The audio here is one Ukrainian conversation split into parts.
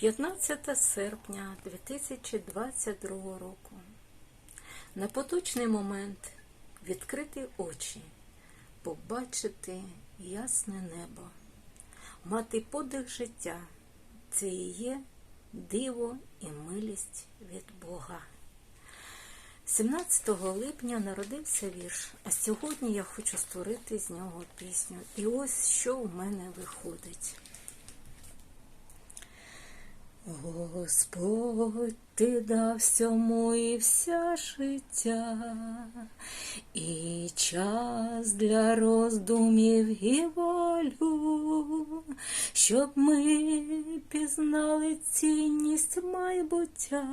15 серпня 2022 року. На поточний момент відкрити очі, побачити ясне небо, мати подих життя це і є диво і милість від Бога. 17 липня народився вірш, а сьогодні я хочу створити з нього пісню. І ось що у мене виходить. Господь ти дав всьому і вся життя, і час для роздумів і волю, щоб ми пізнали цінність майбуття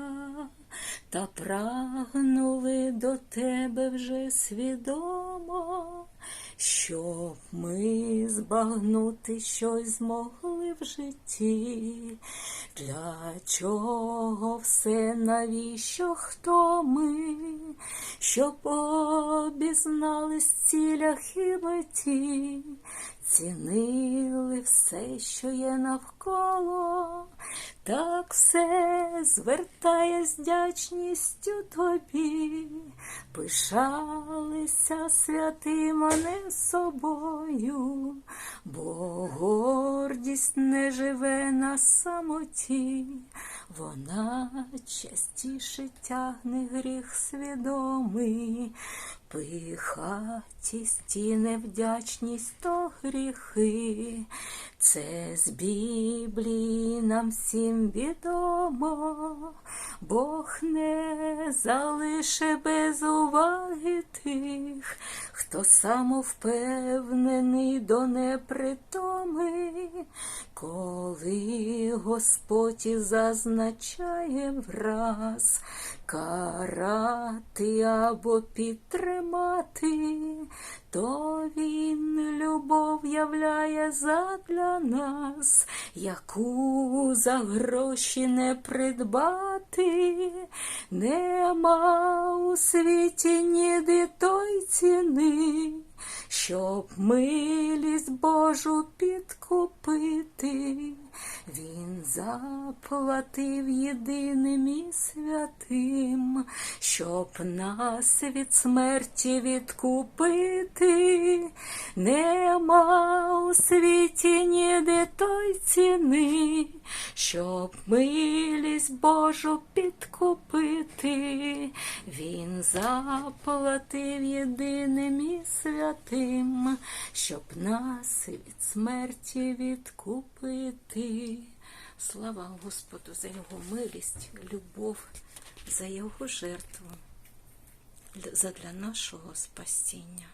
та прагнули до тебе вже свідомо, щоб ми збагнути щось змогли в житті. Для чого все, навіщо хто ми, щоб обізнались цілях і меті, цінили все, що є навколо, так все звертає з вдячністю тобі, пишалися святим, а не собою, бо гордість не живе на самоті, вона частіше тягне гріх свідомий, пихатість і невдячність то гріхи, це з Біблії нам всім відомо, Бог не залише без уваги тих, хто самовпевнений до непритоми, коли Господь зазначає враз карати або підтримати, то він любов являє задля нас, яку за гроші не придбати, нема у світі ніде той ціни, щоб милість Божу підкупити. Він заплатив єдиним і святим, щоб нас від смерті відкупити. Нема у світі ніде той ціни, щоб милість Божу підкупити. Він заплатив єдиним і святим, щоб нас від смерті відкупити. Слава Господу за Його милість, любов, за Його жертву, задля нашого спасіння.